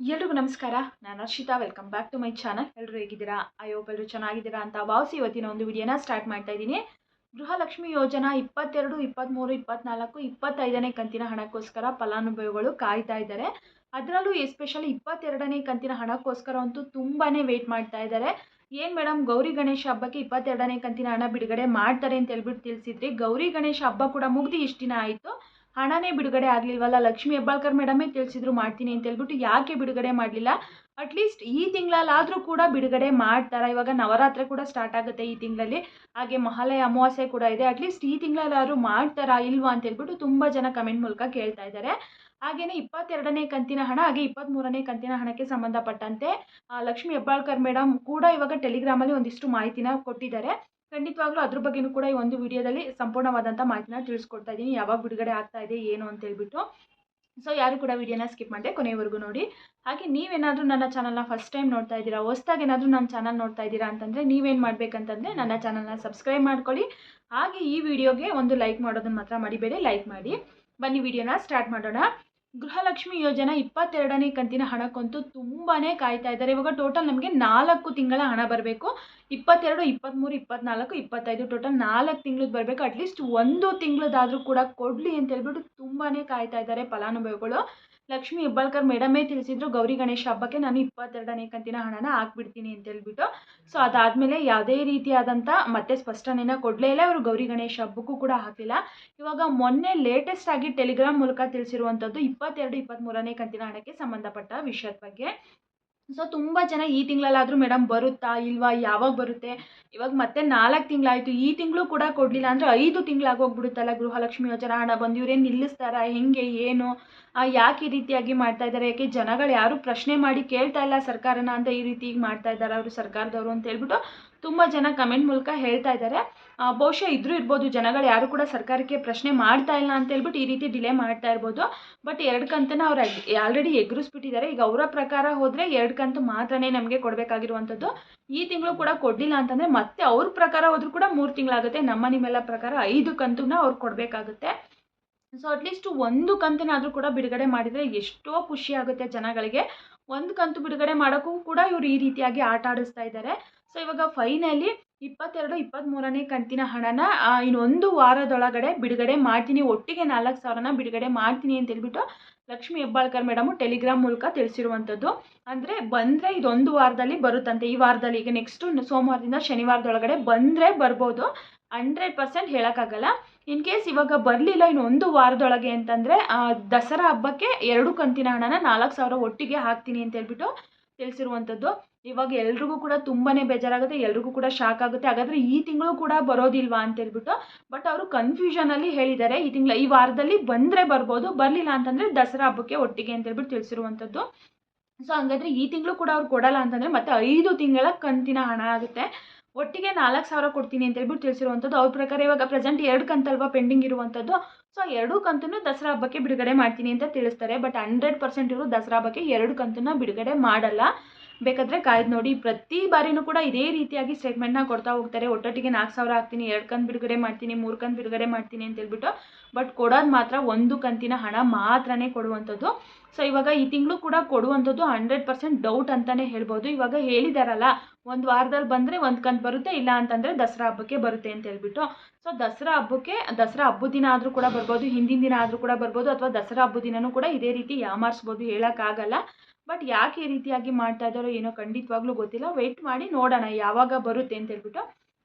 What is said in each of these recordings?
ಎಲ್ರಿಗೂ ನಮಸ್ಕಾರ. ನಾನು Harshita welcome back to my channel ಎಲ್ಲರೂ ಹೇಗಿದ್ದೀರಾ? ಎಲ್ಲರೂ ಚೆನ್ನಾಗಿದ್ದೀರಾ ಅಂತ ಭಾವಿಸಿ ಇವತ್ತಿನ ಒಂದು ವಿಡಿಯೋನ ಸ್ಟಾರ್ಟ್ ಮಾಡ್ತಾ ಇದ್ದೀನಿ. ಗೃಹಲಕ್ಷ್ಮಿ ಯೋಜನಾ ಇಪ್ಪತ್ತೆರಡು ಇಪ್ಪತ್ತ್ಮೂರು ಇಪ್ಪತ್ನಾಲ್ಕು, ಇಪ್ಪತ್ತೈದನೇ ಕಂತಿನ ಹಣಕ್ಕೋಸ್ಕರ ಫಲಾನುಭವಿಗಳು ಕಾಯ್ತಾ ಇದ್ದಾರೆ. ಅದರಲ್ಲೂ ಎಸ್ಪೆಷಲಿ ಇಪ್ಪತ್ತೆರಡನೇ ಕಂತಿನ ಹಣಕ್ಕೋಸ್ಕರ ಅಂತೂ ತುಂಬಾ ವೆಯ್ಟ್ ಮಾಡ್ತಾ ಇದ್ದಾರೆ. ಏನು ಮೇಡಮ್ ಗೌರಿ ಗಣೇಶ ಹಬ್ಬಕ್ಕೆ ಇಪ್ಪತ್ತೆರಡನೇ ಕಂತಿನ ಹಣ ಬಿಡುಗಡೆ ಮಾಡ್ತಾರೆ ಅಂತ ಹೇಳ್ಬಿಟ್ಟು ತಿಳಿಸಿದ್ರಿ. ಗೌರಿ ಗಣೇಶ ಹಬ್ಬ ಕೂಡ ಮುಗ್ದು ಇಷ್ಟು ದಿನ ಆಯಿತು. ಹಣನೇ ಬಿಡುಗಡೆ ಆಗಲಿಲ್ವಲ್ಲ? ಲಕ್ಷ್ಮಿ ಹೆಬ್ಬಾಳ್ಕರ್ ಮೇಡಮೇ ತಿಳಿಸಿದ್ರು ಮಾಡ್ತೀನಿ ಅಂತ ಹೇಳ್ಬಿಟ್ಟು ಯಾಕೆ ಬಿಡುಗಡೆ ಮಾಡಲಿಲ್ಲ? ಅಟ್ಲೀಸ್ಟ್ ಈ ತಿಂಗಳಲ್ಲಾದರೂ ಕೂಡ ಬಿಡುಗಡೆ ಮಾಡ್ತಾರಾ. ಇವಾಗ ನವರಾತ್ರಿ ಕೂಡ ಸ್ಟಾರ್ಟ್ ಆಗುತ್ತೆ ಈ ತಿಂಗಳಲ್ಲಿ. ಹಾಗೆ ಮಹಾಲಯ ಅಮಾವಾಸ್ಯೆ ಕೂಡ ಇದೆ. ಅಟ್ಲೀಸ್ಟ್ ಈ ತಿಂಗಳಲ್ಲಾದರೂ ಮಾಡ್ತಾರಾ ಇಲ್ವಾ ಅಂತ ಹೇಳ್ಬಿಟ್ಟು ತುಂಬ ಜನ ಕಮೆಂಟ್ ಮೂಲಕ ಕೇಳ್ತಾ ಇದ್ದಾರೆ. ಹಾಗೆಯೇ ಇಪ್ಪತ್ತೆರಡನೇ ಕಂತಿನ ಹಣ, ಹಾಗೆ ಇಪ್ಪತ್ತ್ಮೂರನೇ ಕಂತಿನ ಹಣಕ್ಕೆ ಸಂಬಂಧಪಟ್ಟಂತೆ ಲಕ್ಷ್ಮಿ ಹೆಬ್ಬಾಳ್ಕರ್ ಮೇಡಮ್ ಕೂಡ ಇವಾಗ ಟೆಲಿಗ್ರಾಮಲ್ಲಿ ಒಂದಿಷ್ಟು ಮಾಹಿತಿನ ಕೊಟ್ಟಿದ್ದಾರೆ. ಖಂಡಿತವಾಗ್ಲೂ ಅದ್ರ ಬಗ್ಗೆನೂ ಕೂಡ ಈ ಒಂದು ವಿಡಿಯೋದಲ್ಲಿ ಸಂಪೂರ್ಣವಾದಂಥ ಮಾಹಿತಿನ ತಿಳಿಸ್ಕೊಡ್ತಾ ಇದ್ದೀನಿ. ಯಾವಾಗ ಬಿಡುಗಡೆ ಆಗ್ತಾ ಇದೆ, ಏನು ಅಂತ ಹೇಳ್ಬಿಟ್ಟು. ಸೊ ಯಾರು ಕೂಡ ವಿಡಿಯೋನ ಸ್ಕಿಪ್ ಮಾಡಿದೆ ಕೊನೆಯವರೆಗೂ ನೋಡಿ. ಹಾಗೆ ನೀವೇನಾದರೂ ನನ್ನ ಚಾನಲ್ನ ಫಸ್ಟ್ ಟೈಮ್ ನೋಡ್ತಾ ಇದ್ದೀರಾ, ಹೊಸ್ದಾಗಿ ಏನಾದರೂ ನನ್ನ ಚಾನಲ್ ನೋಡ್ತಾ ಇದ್ದೀರಾ ಅಂತಂದರೆ ನೀವೇನು ಮಾಡಬೇಕಂತಂದರೆ ನನ್ನ ಚಾನಲ್ನ ಸಬ್ಸ್ಕ್ರೈಬ್ ಮಾಡ್ಕೊಳ್ಳಿ. ಹಾಗೆ ಈ ವಿಡಿಯೋಗೆ ಒಂದು ಲೈಕ್ ಮಾಡೋದನ್ನು ಮಾತ್ರ ಮಡಿಬೇಡಿ ಲೈಕ್ ಮಾಡಿ. ಬನ್ನಿ ವಿಡಿಯೋನ ಸ್ಟಾರ್ಟ್ ಮಾಡೋಣ. ಗೃಹಲಕ್ಷ್ಮಿ ಯೋಜನಾ ಇಪ್ಪತ್ತೆರಡನೇ ಕಂತಿನ ಹಣಕ್ಕಂತೂ ತುಂಬಾ ಕಾಯ್ತಾ ಇದ್ದಾರೆ. ಇವಾಗ ಟೋಟಲ್ ನಮಗೆ ನಾಲ್ಕು ತಿಂಗಳ ಹಣ ಬರಬೇಕು. ಇಪ್ಪತ್ತೆರಡು ಇಪ್ಪತ್ತ್ಮೂರು ಇಪ್ಪತ್ನಾಲ್ಕು, ಇಪ್ಪತ್ತೈದು ಟೋಟಲ್ ನಾಲ್ಕು ತಿಂಗಳದ್ದು ಬರಬೇಕು. ಅಟ್ಲೀಸ್ಟ್ ಒಂದು ತಿಂಗಳದಾದರೂ ಕೂಡ ಕೊಡಲಿ ಅಂತ ಹೇಳ್ಬಿಟ್ಟು ತುಂಬಾ ಕಾಯ್ತಾ ಇದ್ದಾರೆ ಫಲಾನುಭವಿಗಳು. ಲಕ್ಷ್ಮಿ ಹೆಬ್ಬಾಳ್ಕರ್ ಮೇಡಮೇ ತಿಳಿಸಿದ್ರು, ಗೌರಿ ಗಣೇಶ ಹಬ್ಬಕ್ಕೆ ನಾನು ಇಪ್ಪತ್ತೆರಡನೇ ಕಂತಿನ ಹಣನ ಹಾಕ್ಬಿಡ್ತೀನಿ ಅಂತ ಹೇಳ್ಬಿಟ್ಟು. ಸೊ ಅದಾದಮೇಲೆ ಯಾವುದೇ ರೀತಿಯಾದಂಥ ಮತ್ತೆ ಸ್ಪಷ್ಟನೆನ ಕೊಡಲೇ ಇಲ್ಲ. ಅವರು ಗೌರಿ ಗಣೇಶ ಹಬ್ಬಕ್ಕೂ ಕೂಡ ಹಾಕಿಲ್ಲ. ಇವಾಗ ಮೊನ್ನೆ ಲೇಟೆಸ್ಟ್ ಆಗಿ ಟೆಲಿಗ್ರಾಮ್ ಮೂಲಕ ತಿಳಿಸಿರುವಂಥದ್ದು ಇಪ್ಪತ್ತೆರಡು ಇಪ್ಪತ್ತ್ಮೂರನೇ ಕಂತಿನ ಹಣಕ್ಕೆ ಸಂಬಂಧಪಟ್ಟ ವಿಷಯದ ಬಗ್ಗೆ. ಸೊ ತುಂಬ ಜನ ಈ ತಿಂಗಳಲ್ಲಾದರೂ ಮೇಡಮ್ ಬರುತ್ತಾ ಇಲ್ವಾ, ಯಾವಾಗ ಬರುತ್ತೆ ಇವಾಗ ಮತ್ತೆ ನಾಲ್ಕು ತಿಂಗಳಾಯಿತು, ಈ ತಿಂಗಳು ಕೂಡ ಕೊಡಲಿಲ್ಲ ಅಂದರೆ ಐದು ತಿಂಗಳಾಗೋಗ್ಬಿಡುತ್ತಲ್ಲ ಗೃಹಲಕ್ಷ್ಮಿ ಯೋಜನಾ ಹಣ ಬಂದು ಇವ್ರೇನು ನಿಲ್ಲಿಸ್ತಾರಾ, ಹೆಂಗೆ, ಏನು ಯಾಕೆ ಈ ರೀತಿಯಾಗಿ ಮಾಡ್ತಾ ಇದ್ದಾರೆ ಯಾಕೆ ಜನಗಳು ಯಾರು ಪ್ರಶ್ನೆ ಮಾಡಿ ಕೇಳ್ತಾ ಇಲ್ಲ ಸರ್ಕಾರನ ಅಂತ ಈ ರೀತಿ ಮಾಡ್ತಾ ಇದ್ದಾರೆ ಅವರು ಸರ್ಕಾರದವರು ಅಂತ ಹೇಳ್ಬಿಟ್ಟು ತುಂಬ ಜನ ಕಮೆಂಟ್ ಮೂಲಕ ಹೇಳ್ತಾ ಇದ್ದಾರೆ ಬಹುಶಃ ಇದ್ರೂ ಇರ್ಬೋದು, ಜನಗಳು ಯಾರು ಕೂಡ ಸರ್ಕಾರಕ್ಕೆ ಪ್ರಶ್ನೆ ಮಾಡ್ತಾ ಇಲ್ಲ ಅಂತ ಹೇಳ್ಬಿಟ್ಟು ಈ ರೀತಿ ಡಿಲೇ ಮಾಡ್ತಾ ಇರ್ಬೋದು. ಬಟ್ ಎರಡು ಕಂತನ ಅವ್ರು ಆಲ್ರೆಡಿ ಎಗ್ರಿಸ್ಬಿಟ್ಟಿದ್ದಾರೆ ಈಗ ಅವರ ಪ್ರಕಾರ ಹೋದರೆ ಎರಡು ಕಂತು ಮಾತ್ರನೇ ನಮಗೆ ಕೊಡಬೇಕಾಗಿರುವಂಥದ್ದು ಈ ತಿಂಗಳು ಕೂಡ ಕೊಡಲಿಲ್ಲ ಅಂತಂದರೆ ಮತ್ತೆ ಅವ್ರ ಪ್ರಕಾರ ಹೋದ್ರು ಕೂಡ ಮೂರು ತಿಂಗಳಾಗುತ್ತೆ. ನಮ್ಮ ನಿಮ್ಮೆಲ್ಲ ಪ್ರಕಾರ ಐದು ಕಂತನ್ನ ಅವ್ರು ಕೊಡಬೇಕಾಗುತ್ತೆ. ಸೊ ಅಟ್ಲೀಸ್ಟ್ ಒಂದು ಕಂತನಾದರೂ ಕೂಡ ಬಿಡುಗಡೆ ಮಾಡಿದರೆ ಎಷ್ಟೋ ಖುಷಿ ಆಗುತ್ತೆ ಜನಗಳಿಗೆ. ಒಂದು ಕಂತು ಬಿಡುಗಡೆ ಮಾಡೋಕ್ಕೂ ಕೂಡ ಇವರು ಈ ರೀತಿಯಾಗಿ ಆಟ ಆಡಿಸ್ತಾ ಇದ್ದಾರೆ ಸೊ ಇವಾಗ ಫೈನಲಿ ಇಪ್ಪತ್ತೆರಡು ಇಪ್ಪತ್ತ್ಮೂರನೇ ಕಂತಿನ ಹಣನ ಇನ್ನೊಂದು ವಾರದೊಳಗಡೆ ಬಿಡುಗಡೆ ಮಾಡ್ತೀನಿ. ಒಟ್ಟಿಗೆ ನಾಲ್ಕು ಸಾವಿರನ ಬಿಡುಗಡೆ ಮಾಡ್ತೀನಿ ಅಂತ ಹೇಳ್ಬಿಟ್ಟು ಲಕ್ಷ್ಮಿ ಹೆಬ್ಬಾಳ್ಕರ್ ಮೇಡಮು ಟೆಲಿಗ್ರಾಮ್ ಮೂಲಕ ತಿಳಿಸಿರುವಂಥದ್ದು. ಅಂದರೆ ಬಂದರೆ ಇದೊಂದು ವಾರದಲ್ಲಿ ಬರುತ್ತಂತೆ. ಈ ವಾರದಲ್ಲಿ ಈಗ ನೆಕ್ಸ್ಟು ಸೋಮವಾರದಿಂದ ಶನಿವಾರದೊಳಗಡೆ ಬಂದರೆ ಬರ್ಬೋದು. ಹಂಡ್ರೆಡ್ ಪರ್ಸೆಂಟ್ ಹೇಳೋಕ್ಕಾಗಲ್ಲ. ಇನ್ ಕೇಸ್ ಇವಾಗ ಬರಲಿಲ್ಲ ಇನ್ನು ಒಂದು ವಾರದೊಳಗೆ ಅಂತಂದರೆ ದಸರಾ ಹಬ್ಬಕ್ಕೆ ಎರಡು ಕಂತಿನ ಹಣನ ನಾಲ್ಕು ಸಾವಿರ ಒಟ್ಟಿಗೆ ಹಾಕ್ತೀನಿ ಅಂತ ಹೇಳ್ಬಿಟ್ಟು ತಿಳಿಸಿರುವಂಥದ್ದು. ಇವಾಗ ಎಲ್ರಿಗೂ ಕೂಡ ತುಂಬಾ ಬೇಜಾರಾಗುತ್ತೆ, ಎಲ್ರಿಗೂ ಕೂಡ ಶಾಕ್ ಆಗುತ್ತೆ. ಹಾಗಾದರೆ ಈ ತಿಂಗಳು ಕೂಡ ಬರೋದಿಲ್ವಾ ಅಂತ ಹೇಳ್ಬಿಟ್ಟು ಬಟ್ ಅವರು ಕನ್ಫ್ಯೂಷನಲ್ಲಿ ಹೇಳಿದ್ದಾರೆ. ಈ ತಿಂಗಳ, ಈ ವಾರದಲ್ಲಿ ಬಂದರೆ ಬರ್ಬೋದು, ಬರಲಿಲ್ಲ ಅಂತಂದರೆ ದಸರಾ ಹಬ್ಬಕ್ಕೆ ಒಟ್ಟಿಗೆ ಅಂತ ಹೇಳ್ಬಿಟ್ಟು ತಿಳಿಸಿರುವಂಥದ್ದು. ಸೊ ಹಂಗಾದ್ರೆ ಈ ತಿಂಗಳು ಕೂಡ ಅವ್ರು ಕೊಡಲ್ಲ ಅಂತಂದರೆ ಮತ್ತೆ ಐದು ತಿಂಗಳ ಕಂತಿನ ಹಣ ಆಗುತ್ತೆ. ಒಟ್ಟಿಗೆ ನಾಲ್ಕು ಸಾವಿರ ಕೊಡ್ತೀನಿ ಅಂತ ಹೇಳ್ಬಿಟ್ಟು ತಿಳಿಸಿರುವಂಥದ್ದು. ಅವ್ರ ಪ್ರಕಾರ ಇವಾಗ ಪ್ರೆಸೆಂಟ್ ಎರಡು ಕಂತಲ್ವಾ ಪೆಂಡಿಂಗ್ ಇರುವಂಥದ್ದು. ಸೊ ಎರಡು ಕಂತನ್ನು ದಸರಾ ಹಬ್ಬಕ್ಕೆ ಬಿಡುಗಡೆ ಮಾಡ್ತೀನಿ ಅಂತ ತಿಳಿಸ್ತಾರೆ. ಬಟ್ ಹಂಡ್ರೆಡ್ ಪರ್ಸೆಂಟ್ ಇವರು ದಸರಾ ಹಬ್ಬಕ್ಕೆ ಎರಡು ಕಂತನ್ನ ಬಿಡುಗಡೆ ಮಾಡಲ್ಲ. ಬೇಕಾದರೆ ಕಾಯ್ದು ನೋಡಿ. ಪ್ರತಿ ಬಾರಿನೂ ಕೂಡ ಇದೇ ರೀತಿಯಾಗಿ ಸ್ಟೇಟ್ಮೆಂಟ್ನ ಕೊಡ್ತಾ ಹೋಗ್ತಾರೆ. ಒಟ್ಟೊಟ್ಟಿಗೆ ನಾಲ್ಕು ಸಾವಿರ ಹಾಕ್ತೀನಿ, ಎರಡು ಕಂದು ಬಿಡುಗಡೆ ಮಾಡ್ತೀನಿ, ಮೂರು ಕಂದು ಬಿಡುಗಡೆ ಮಾಡ್ತೀನಿ ಅಂತ ಹೇಳ್ಬಿಟ್ಟು ಬಟ್ ಕೊಡೋದು ಮಾತ್ರ ಒಂದು ಕಂತಿನ ಹಣ ಮಾತ್ರನೇ ಕೊಡುವಂಥದ್ದು. ಸೊ ಇವಾಗ ಈ ತಿಂಗಳು ಕೂಡ ಕೊಡುವಂಥದ್ದು ಹಂಡ್ರೆಡ್ ಪರ್ಸೆಂಟ್ ಡೌಟ್ ಅಂತಲೇ ಹೇಳ್ಬೋದು. ಇವಾಗ ಹೇಳಿದಾರಲ್ಲ, ಒಂದು ವಾರದಲ್ಲಿ ಬಂದರೆ ಒಂದು ಕಂತು ಬರುತ್ತೆ, ಇಲ್ಲ ಅಂತಂದರೆ ದಸರಾ ಹಬ್ಬಕ್ಕೆ ಬರುತ್ತೆ ಅಂತ ಹೇಳ್ಬಿಟ್ಟು. ಸೊ ದಸರಾ ಹಬ್ಬಕ್ಕೆ, ದಸರಾ ಹಬ್ಬದ ದಿನ ಆದರೂ ಕೂಡ ಬರ್ಬೋದು, ಹಿಂದಿನ ದಿನ ಆದರೂ ಕೂಡ ಬರ್ಬೋದು, ಅಥವಾ ದಸರಾ ಹಬ್ಬದ ದಿನನೂ ಕೂಡ ಇದೇ ರೀತಿ ಯಾಮಾರಿಸ್ಬೋದು ಹೇಳೋಕ್ಕಾಗಲ್ಲ ಬಟ್ ಯಾಕೆ ಈ ರೀತಿಯಾಗಿ ಮಾಡ್ತಾ ಇದ್ದಾರೋ ಏನೋ ಖಂಡಿತವಾಗ್ಲೂ ಗೊತ್ತಿಲ್ಲ. ವೆಯ್ಟ್ ಮಾಡಿ ನೋಡೋಣ ಯಾವಾಗ ಬರುತ್ತೆ ಅಂತ ಹೇಳ್ಬಿಟ್ಟು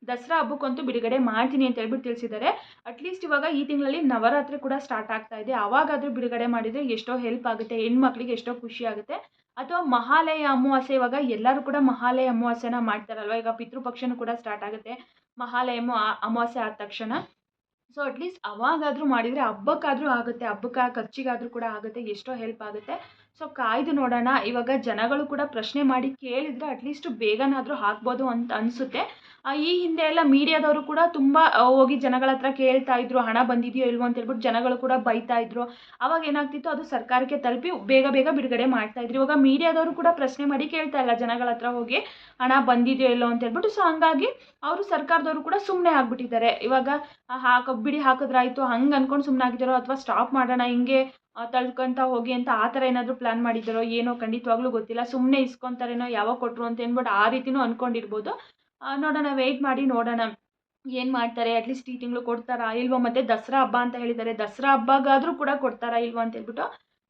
ದಸರಾ ಹಬ್ಬಕ್ಕಂತೂ ಬಿಡುಗಡೆ ಮಾಡ್ತೀನಿ ಅಂತ ಹೇಳ್ಬಿಟ್ಟು ತಿಳಿಸಿದ್ದಾರೆ. ಅಟ್ಲೀಸ್ಟ್ ಇವಾಗ ಈ ತಿಂಗಳಲ್ಲಿ ನವರಾತ್ರಿ ಕೂಡ ಸ್ಟಾರ್ಟ್ ಆಗ್ತಾ ಇದೆ. ಆವಾಗಾದರೂ ಬಿಡುಗಡೆ ಮಾಡಿದರೆ ಎಷ್ಟೋ ಹೆಲ್ಪ್ ಆಗುತ್ತೆ, ಹೆಣ್ಮಕ್ಳಿಗೆ ಎಷ್ಟೋ ಖುಷಿ ಆಗುತ್ತೆ. ಅಥವಾ ಮಹಾಲಯ ಅಮಾವಾಸ್ಯೆ ಇವಾಗ ಎಲ್ಲರೂ ಕೂಡ ಮಹಾಲಯ ಅಮಾವಾಸ್ಯನ ಮಾಡ್ತಾರಲ್ವ? ಈಗ ಪಿತೃಪಕ್ಷನೂ ಕೂಡ ಸ್ಟಾರ್ಟ್ ಆಗುತ್ತೆ. ಮಹಾಲಯ ಅಮಾ- ಅಮಾವಾಸ್ಯೆ ಆದ ತಕ್ಷಣ. ಸೊ ಅಟ್ಲೀಸ್ಟ್ ಅವಾಗಾದರೂ ಮಾಡಿದರೆ ಹಬ್ಬಕ್ಕಾದರೂ ಆಗುತ್ತೆ. ಹಬ್ಬಕ್ಕೆ ಖರ್ಚಿಗಾದರೂ ಕೂಡ ಆಗುತ್ತೆ. ಎಷ್ಟೋ ಹೆಲ್ಪ್ ಆಗುತ್ತೆ. ಸೊ ಕಾಯ್ದು ನೋಡೋಣ. ಇವಾಗ ಜನಗಳು ಕೂಡ ಪ್ರಶ್ನೆ ಮಾಡಿ ಕೇಳಿದರೆ ಅಟ್ಲೀಸ್ಟ್ ಬೇಗನಾದರೂ ಹಾಕ್ಬೋದು ಅಂತ ಅನಿಸುತ್ತೆ. ಈ ಹಿಂದೆ ಎಲ್ಲ ಮೀಡಿಯಾದವರು ಕೂಡ ತುಂಬ ಹೋಗಿ ಜನಗಳ ಹತ್ರ ಕೇಳ್ತಾ ಇದ್ರು, ಹಣ ಬಂದಿದೆಯೋ ಇಲ್ವೋ ಅಂತ ಹೇಳ್ಬಿಟ್ಟು ಜನಗಳು ಕೂಡ ಬೈತಾ ಇದ್ರು. ಅವಾಗ ಏನಾಗ್ತಿತ್ತು, ಅದು ಸರ್ಕಾರಕ್ಕೆ ತಲುಪಿ ಬೇಗ ಬೇಗ ಬಿಡುಗಡೆ ಮಾಡ್ತಾ ಇದ್ರು. ಇವಾಗ ಮೀಡಿಯಾದವರು ಕೂಡ ಪ್ರಶ್ನೆ ಮಾಡಿ ಕೇಳ್ತಾ ಇಲ್ಲ, ಜನಗಳ ಹತ್ರ ಹೋಗಿ ಹಣ ಬಂದಿದೆಯೋ ಇಲ್ಲೋ ಅಂತ ಹೇಳ್ಬಿಟ್ಟು. ಸೊ ಹಂಗಾಗಿ ಅವರು ಸರ್ಕಾರದವರು ಕೂಡ ಸುಮ್ಮನೆ ಆಗ್ಬಿಟ್ಟಿದ್ದಾರೆ. ಇವಾಗ ಹಾಕ, ಬಿಡಿ ಹಾಕಿದ್ರಾಯ್ತು, ಹಂಗೆ ಅನ್ಕೊಂಡು ಸುಮ್ಮನೆ ಆಗಿದ್ದಾರೋ ಅಥವಾ ಸ್ಟಾಪ್ ಮಾಡೋಣ, ಹಿಂಗೆ ತಳ್ಕೊಂತ ಹೋಗಿ ಅಂತ ಆ ಥರ ಏನಾದರೂ ಪ್ಲ್ಯಾನ್ ಮಾಡಿದ್ದಾರೋ ಏನೋ ಖಂಡಿತವಾಗ್ಲೂ ಗೊತ್ತಿಲ್ಲ. ಸುಮ್ಮನೆ ಇಸ್ಕೊಂತಾರೇನೋ ಯಾವಾಗ ಕೊಟ್ಟರು ಅಂತ ಅಂದ್ಬಿಟ್ಟು ಆ ರೀತಿನೂ ಅಂದ್ಕೊಂಡಿರ್ಬೋದು ನೋಡೋಣ ವೆಯ್ಟ್ ಮಾಡಿ ನೋಡೋಣ. ಏನು ಮಾಡ್ತಾರೆ? ಅಟ್ಲೀಸ್ಟ್ ಈ ತಿಂಗಳು ಕೊಡ್ತಾರಾ ಇಲ್ವೋ? ಮತ್ತು ದಸರಾ ಹಬ್ಬ ಅಂತ ಹೇಳಿದ್ದಾರೆ. ದಸರಾ ಹಬ್ಬಗಾದರೂ ಕೂಡ ಕೊಡ್ತಾರಾ ಇಲ್ವೋ ಅಂತ ಹೇಳ್ಬಿಟ್ಟು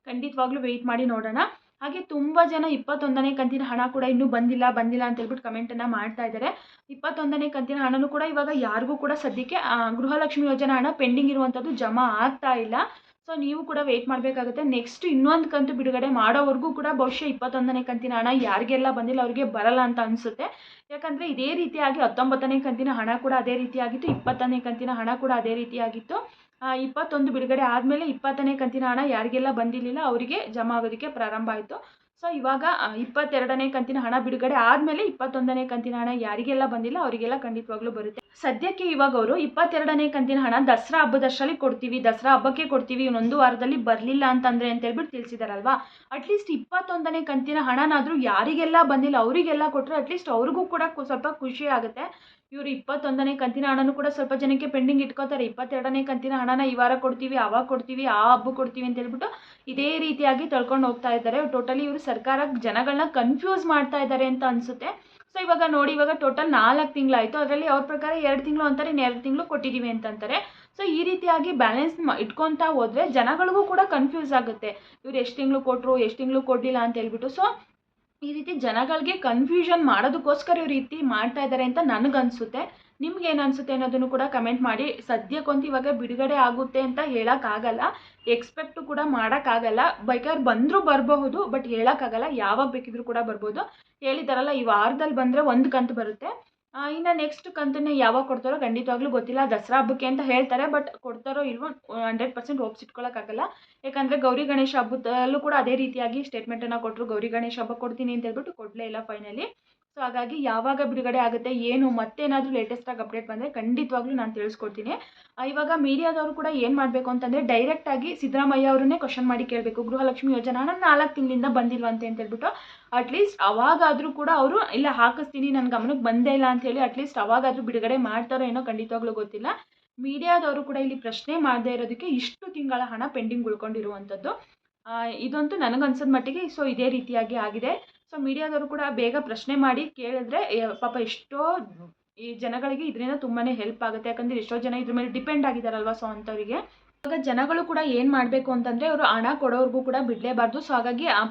ಖಂಡಿತವಾಗ್ಲೂ ವೆಯ್ಟ್ ಮಾಡಿ ನೋಡೋಣ. ಹಾಗೆ ತುಂಬ ಜನ ಇಪ್ಪತ್ತೊಂದನೇ ಕಂತಿನ ಹಣ ಕೂಡ ಇನ್ನೂ ಬಂದಿಲ್ಲ ಬಂದಿಲ್ಲ ಅಂತ ಹೇಳ್ಬಿಟ್ಟು ಕಮೆಂಟನ್ನು ಮಾಡ್ತಾ ಇದ್ದಾರೆ. ಇಪ್ಪತ್ತೊಂದನೇ ಕಂತಿನ ಹಣನೂ ಕೂಡ ಇವಾಗ ಯಾರಿಗೂ ಕೂಡ ಸದ್ಯಕ್ಕೆ ಗೃಹಲಕ್ಷ್ಮಿ ಯೋಜನಾ ಹಣ ಪೆಂಡಿಂಗ್ ಇರುವಂಥದ್ದು ಜಮಾ ಆಗ್ತಾ ಇಲ್ಲ. ಸೊ ನೀವು ಕೂಡ ವೆಯ್ಟ್ ಮಾಡಬೇಕಾಗುತ್ತೆ. ನೆಕ್ಸ್ಟ್ ಇನ್ನೊಂದು ಕಂತು ಬಿಡುಗಡೆ ಮಾಡೋವರೆಗೂ ಕೂಡ ಬಹುಶಃ ಇಪ್ಪತ್ತೊಂದನೇ ಕಂತಿನ ಹಣ ಯಾರಿಗೆಲ್ಲ ಬಂದಿಲ್ಲ ಅವರಿಗೆ ಬರಲ್ಲ ಅಂತ ಅನಿಸುತ್ತೆ. ಯಾಕಂದರೆ ಇದೇ ರೀತಿಯಾಗಿ ಹತ್ತೊಂಬತ್ತನೇ ಕಂತಿನ ಹಣ ಕೂಡ ಅದೇ ರೀತಿಯಾಗಿತ್ತು, ಇಪ್ಪತ್ತನೇ ಕಂತಿನ ಹಣ ಕೂಡ ಅದೇ ರೀತಿಯಾಗಿತ್ತು. ಇಪ್ಪತ್ತೊಂದು ಬಿಡುಗಡೆ ಆದಮೇಲೆ ಇಪ್ಪತ್ತನೇ ಕಂತಿನ ಹಣ ಯಾರಿಗೆಲ್ಲ ಬಂದಿರಲಿಲ್ಲ, ಅವರಿಗೆ ಜಮಾ ಆಗೋದಕ್ಕೆ ಪ್ರಾರಂಭ ಆಯಿತು. ಸೊ ಇವಾಗ ಇಪ್ಪತ್ತೆರಡನೇ ಕಂತಿನ ಹಣ ಬಿಡುಗಡೆ ಆದಮೇಲೆ ಇಪ್ಪತ್ತೊಂದನೇ ಕಂತಿನ ಹಣ ಯಾರಿಗೆಲ್ಲ ಬಂದಿಲ್ಲ, ಅವರಿಗೆಲ್ಲ ಖಂಡಿತವಾಗ್ಲೂ ಬರುತ್ತೆ. ಸದ್ಯಕ್ಕೆ ಇವಾಗ ಅವರು ಇಪ್ಪತ್ತೆರಡನೇ ಕಂತಿನ ಹಣ ದಸರಾ ಹಬ್ಬದಷ್ಟರಲ್ಲಿ ಕೊಡ್ತೀವಿ, ದಸರಾ ಹಬ್ಬಕ್ಕೆ ಕೊಡ್ತೀವಿ, ಇನ್ನೊಂದು ವಾರದಲ್ಲಿ ಬರಲಿಲ್ಲ ಅಂತಂದರೆ ಅಂತ ಹೇಳ್ಬಿಟ್ಟು ತಿಳಿಸಿದಾರಲ್ವಾ? ಅಟ್ಲೀಸ್ಟ್ ಇಪ್ಪತ್ತೊಂದನೇ ಕಂತಿನ ಹಣನಾದರೂ ಯಾರಿಗೆಲ್ಲ ಬಂದಿಲ್ಲ, ಅವರಿಗೆಲ್ಲ ಕೊಟ್ಟರೆ ಅಟ್ಲೀಸ್ಟ್ ಅವ್ರಿಗೂ ಕೂಡ ಸ್ವಲ್ಪ ಖುಷಿ ಆಗುತ್ತೆ. ಇವರು ಇಪ್ಪತ್ತೊಂದನೇ ಕಂತಿನ ಹಣನೂ ಕೂಡ ಸ್ವಲ್ಪ ಜನಕ್ಕೆ ಪೆಂಡಿಂಗ್ ಇಟ್ಕೋತಾರೆ. ಇಪ್ಪತ್ತೆರಡನೇ ಕಂತಿನ ಹಣನ ಈ ವಾರ ಕೊಡ್ತೀವಿ, ಆವಾಗ ಕೊಡ್ತೀವಿ, ಆ ಹಬ್ಬ ಕೊಡ್ತೀವಿ ಅಂತ ಹೇಳ್ಬಿಟ್ಟು ಇದೇ ರೀತಿಯಾಗಿ ತಳ್ಕೊಂಡು ಹೋಗ್ತಾ ಇದ್ದಾರೆ. ಟೋಟಲಿ ಇವರು ಸರ್ಕಾರ ಜನಗಳನ್ನ ಕನ್ಫ್ಯೂಸ್ ಮಾಡ್ತಾ ಇದ್ದಾರೆ ಅಂತ ಅನಿಸುತ್ತೆ. ಸೊ ಇವಾಗ ನೋಡಿ, ಇವಾಗ ಟೋಟಲ್ ನಾಲ್ಕು ತಿಂಗಳಾಯಿತು. ಅದರಲ್ಲಿ ಅವ್ರ ಪ್ರಕಾರ ಎರಡು ತಿಂಗಳು ಅಂತಾರೆ ಇನ್ನು ಎರಡು ತಿಂಗಳು ಕೊಟ್ಟಿದ್ದೀವಿ ಅಂತಂತಾರೆ ಸೊ ಈ ರೀತಿಯಾಗಿ ಬ್ಯಾಲೆನ್ಸ್ ಇಟ್ಕೊತಾ ಹೋದರೆ ಜನಗಳಿಗೂ ಕೂಡ ಕನ್ಫ್ಯೂಸ್ ಆಗುತ್ತೆ. ಇವ್ರು ಎಷ್ಟು ತಿಂಗಳು ಕೊಟ್ಟರು ಎಷ್ಟು ತಿಂಗಳು ಕೊಡಲಿಲ್ಲ ಅಂತ ಹೇಳ್ಬಿಟ್ಟು. ಸೊ ಈ ರೀತಿ ಜನಗಳಿಗೆ ಕನ್ಫ್ಯೂಷನ್ ಮಾಡೋದಕ್ಕೋಸ್ಕರ ಈ ರೀತಿ ಮಾಡ್ತಾ ಇದ್ದಾರೆ ಅಂತ ನನಗನ್ಸುತ್ತೆ. ನಿಮ್ಗೆ ಏನು ಅನಿಸುತ್ತೆ ಅನ್ನೋದನ್ನು ಕೂಡ ಕಮೆಂಟ್ ಮಾಡಿ. ಸದ್ಯಕ್ಕಂತೂ ಇವಾಗ ಬಿಡುಗಡೆ ಆಗುತ್ತೆ ಅಂತ ಹೇಳೋಕ್ಕಾಗಲ್ಲ. ಎಕ್ಸ್ಪೆಕ್ಟು ಕೂಡ ಮಾಡೋಕ್ಕಾಗಲ್ಲ. ಬೇಕಾದ್ರೆ ಬಂದರೂ ಬರಬಹುದು ಬಟ್ ಹೇಳೋಕ್ಕಾಗಲ್ಲ. ಯಾವಾಗ ಬೇಕಿದ್ರೂ ಕೂಡ ಬರ್ಬೋದು. ಹೇಳಿದಾರಲ್ಲ, ಈ ವಾರದಲ್ಲಿ ಬಂದರೆ ಒಂದು ಕಂತು ಬರುತ್ತೆ. ಇನ್ನು ನೆಕ್ಸ್ಟ್ ಕಂತನ್ನ ಯಾವಾಗ ಕೊಡ್ತಾರೋ ಖಂಡಿತವಾಗ್ಲೂ ಗೊತ್ತಿಲ್ಲ. ದಸರಾ ಹಬ್ಬಕ್ಕೆ ಅಂತ ಹೇಳ್ತಾರೆ ಬಟ್ ಕೊಡ್ತಾರೋ ಇಲ್ವೋ ಹಂಡ್ರೆಡ್ ಪರ್ಸೆಂಟ್ ಹೋಪ್ಸ್ ಇಟ್ಕೊಳ್ಳೋಕ್ಕಾಗಲ್ಲ ಯಾಕಂದರೆ ಗೌರಿ ಗಣೇಶ ಹಬ್ಬದಲ್ಲೂ ಕೂಡ ಅದೇ ರೀತಿಯಾಗಿ ಸ್ಟೇಟ್ಮೆಂಟನ್ನು ಕೊಟ್ಟರು ಗೌರಿ ಗಣೇಶ ಹಬ್ಬ ಕೊಡ್ತೀನಿ ಅಂತ ಹೇಳ್ಬಿಟ್ಟು ಕೊಡಲೇ ಇಲ್ಲ ಫೈನಲಿ ಸೊ ಹಾಗಾಗಿ ಯಾವಾಗ ಬಿಡುಗಡೆ ಆಗುತ್ತೆ, ಏನು, ಮತ್ತೇನಾದರೂ ಲೇಟೆಸ್ಟಾಗಿ ಅಪ್ಡೇಟ್ ಬಂದರೆ ಖಂಡಿತವಾಗ್ಲೂ ನಾನು ತಿಳಿಸ್ಕೊಡ್ತೀನಿ. ಇವಾಗ ಮೀಡಿಯಾದವರು ಕೂಡ ಏನು ಮಾಡಬೇಕು ಅಂತಂದರೆ ಡೈರೆಕ್ಟಾಗಿ ಸಿದ್ದರಾಮಯ್ಯ ಅವರನ್ನೇ ಕ್ವಶನ್ ಮಾಡಿ ಕೇಳಬೇಕು. ಗೃಹಲಕ್ಷ್ಮಿ ಯೋಜನಾ ನಾನು ನಾಲ್ಕು ತಿಂಗಳಿಂದ ಬಂದಿಲ್ವಂತೆ ಅಂತ ಹೇಳ್ಬಿಟ್ಟು ಅಟ್ಲೀಸ್ಟ್ ಅವಾಗಾದರೂ ಕೂಡ ಅವರು, ಇಲ್ಲ ಹಾಕಿಸ್ತೀನಿ ನನ್ನ ಗಮನಕ್ಕೆ ಬಂದೇ ಇಲ್ಲ ಅಂತ ಹೇಳಿ ಅಟ್ಲೀಸ್ಟ್ ಅವಾಗಾದರೂ ಬಿಡುಗಡೆ ಮಾಡ್ತಾರೋ ಏನೋ ಖಂಡಿತವಾಗ್ಲೂ ಗೊತ್ತಿಲ್ಲ. ಮೀಡಿಯಾದವರು ಕೂಡ ಇಲ್ಲಿ ಪ್ರಶ್ನೆ ಮಾಡದೇ ಇರೋದಕ್ಕೆ ಇಷ್ಟು ತಿಂಗಳ ಹಣ ಪೆಂಡಿಂಗ್ ಉಳ್ಕೊಂಡಿರುವಂಥದ್ದು. ಇದಂತೂ ನನಗನ್ಸದ ಮಟ್ಟಿಗೆ ಸೊ ಇದೇ ರೀತಿಯಾಗಿ ಆಗಿದೆ. ಸೊ ಮೀಡಿಯಾದವರು ಕೂಡ ಬೇಗ ಪ್ರಶ್ನೆ ಮಾಡಿ ಕೇಳಿದ್ರೆ ಪಾಪ ಎಷ್ಟೋ ಈ ಜನಗಳಿಗೆ ಇದರಿಂದ ತುಂಬಾ ಹೆಲ್ಪ್ ಆಗುತ್ತೆ. ಯಾಕಂದರೆ ಎಷ್ಟೋ ಜನ ಇದ್ರ ಮೇಲೆ ಡಿಪೆಂಡ್ ಆಗಿದ್ದಾರಲ್ವ ಸೊ ಅಂಥವ್ರಿಗೆ ಇವಾಗ ಜನಗಳು ಕೂಡ ಏನು ಮಾಡಬೇಕು ಅಂತಂದರೆ, ಅವರು ಹಣ ಕೊಡೋರ್ಗೂ ಕೂಡ ಬಿಡಲೇಬಾರ್ದು. ಸೊ ಹಾಗಾಗಿ ಆ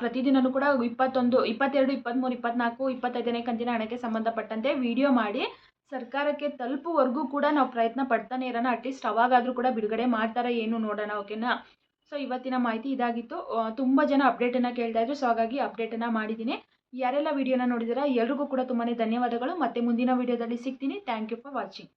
ಕೂಡ ಇಪ್ಪತ್ತೊಂದು, ಇಪ್ಪತ್ತೆರಡು ಇಪ್ಪತ್ತ್ಮೂರು ಇಪ್ಪತ್ನಾಲ್ಕು ಇಪ್ಪತ್ತೈದನೇ ಕಂತಿನ ಹಣಕ್ಕೆ ಸಂಬಂಧಪಟ್ಟಂತೆ ವಿಡಿಯೋ ಮಾಡಿ ಸರ್ಕಾರಕ್ಕೆ ತಲುಪುವರೆಗೂ ಕೂಡ ನಾವು ಪ್ರಯತ್ನ ಪಡ್ತಾನೆ ಇರೋಣ. ಅಟ್ಲೀಸ್ಟ್ ಅವಾಗಾದರೂ ಕೂಡ ಬಿಡುಗಡೆ ಮಾಡ್ತಾರೆ ಏನು ನೋಡೋಣ ಓಕೆನಾ ಸೊ ಇವತ್ತಿನ ಮಾಹಿತಿ ಇದಾಗಿತ್ತು. ತುಂಬ ಜನ ಅಪ್ಡೇಟನ್ನು ಕೇಳ್ತಾ ಇದ್ರು. ಸೊ ಹಾಗಾಗಿ ಅಪ್ಡೇಟನ್ನು ಮಾಡಿದ್ದೀನಿ. ಯಾರೆಲ್ಲ ವಿಡಿಯೋನ ನೋಡಿದ್ದೀರಾ ಎಲ್ರಿಗೂ ಕೂಡ ತುಂಬಾ ಧನ್ಯವಾದಗಳು. ಮತ್ತೆ ಮುಂದಿನ ವಿಡಿಯೋದಲ್ಲಿ ಸಿಗ್ತೀನಿ. Thank you for watching